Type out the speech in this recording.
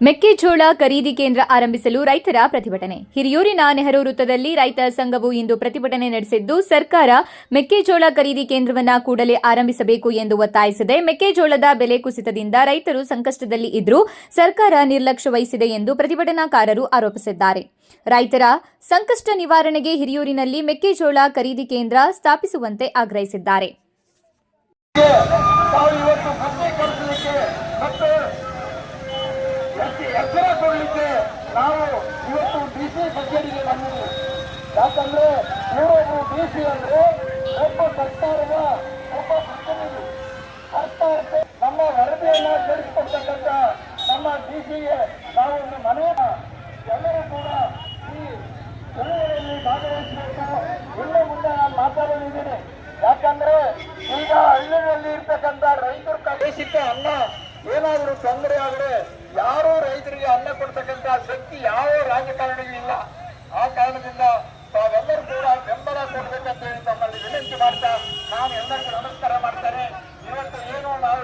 ಮೆಕ್ಕೆಜೋಳ ಖರೀದಿ ಕೇಂದ್ರ ಆರಂಭಿಸಲು ರೈತರ ಪ್ರತಿಭಟನೆ. ಹಿರಿಯೂರಿನ ನೆಹರು ವೃತ್ತದಲ್ಲಿ ರೈತ ಸಂಘವು ಇಂದು ಪ್ರತಿಭಟನೆ ನಡೆಸಿದ್ದು, ಸರ್ಕಾರ ಮೆಕ್ಕೆಜೋಳ ಖರೀದಿ ಕೇಂದ್ರವನ್ನು ಕೂಡಲೇ ಆರಂಭಿಸಬೇಕು ಎಂದು ಒತ್ತಾಯಿಸಿದೆ ಮೆಕ್ಕೆಜೋಳದ ಬೆಲೆ ಕುಸಿತದಿಂದ ರೈತರು ಸಂಕಷ್ಟದಲ್ಲಿ ಇದ್ರೂ ಸರ್ಕಾರ ನಿರ್ಲಕ್ಷ್ಯ ವಹಿಸಿದೆ ಎಂದು ಪ್ರತಿಭಟನಾಕಾರರು ಆರೋಪಿಸಿದ್ದಾರೆ. ರೈತರ ಸಂಕಷ್ಟ ನಿವಾರಣೆಗೆ ಹಿರಿಯೂರಿನಲ್ಲಿ ಮೆಕ್ಕೆಜೋಳ ಖರೀದಿ ಕೇಂದ್ರ ಸ್ಥಾಪಿಸುವಂತೆ ಆಗ್ರಹಿಸಿದ್ದಾರೆ. ಎಚ್ಚ- ಎಚ್ಚರ ಕೊಡಲಿಕ್ಕೆ ನಾವು ಇವತ್ತು ಡಿ ಸಿ ಕಚೇರಿಗೆ ಬಂದಿದ್ದೀವಿ. ಯಾಕಂದ್ರೆ ಇವರೊಬ್ಬರು ಡಿ ಸಿ ಅಂದ್ರೆ ಒಬ್ಬ ಸರ್ಕಾರದ ಒಬ್ಬ ಪ್ರತಿನಿಧಿ. ಅರ್ಥ ನಮ್ಮ ವರದಿಯನ್ನ ಸೇರಿಸಿಕೊಡ್ತಕ್ಕಂಥ ನಮ್ಮ ಡಿ ಸಿಗೆ ನಾವು ಒಂದು ಮನೆಯ ಎಲ್ಲರೂ ಕೂಡ ಈ ಚಳುವಳಿಯಲ್ಲಿ ಭಾಗವಹಿಸಬೇಕು. ಇನ್ನು ಮುಂದೆ ನಾನು ಮಾತಾಡಲಿದ್ದೀನಿ. ಯಾಕಂದ್ರೆ ಈಗ ಹಳ್ಳಿಯಲ್ಲಿ ಇರ್ತಕ್ಕಂಥ ರೈತರು ಕಳಿಸಿದ್ದ ಅನ್ನ ಏನಾದರೂ ತೊಂದರೆ ಆದ್ರೆ ರಾಜಕಾರಣಿಗಳಿಲ್ಲ ಆ ಕಾರಣದಿಂದ ತಾವೆಲ್ಲರೂ ಕೂಡ ಬೆಂಬಲ ಕೊಡಬೇಕಂತ ಹೇಳಿ ತಮ್ಮಲ್ಲಿ ವಿನಂತಿ ಮಾಡ್ತಾ ನಾನು ಎಲ್ಲರಿಗೂ ನಮಸ್ಕಾರ ಮಾಡ್ತೇನೆ ಇವತ್ತು ಏನು ನಾವು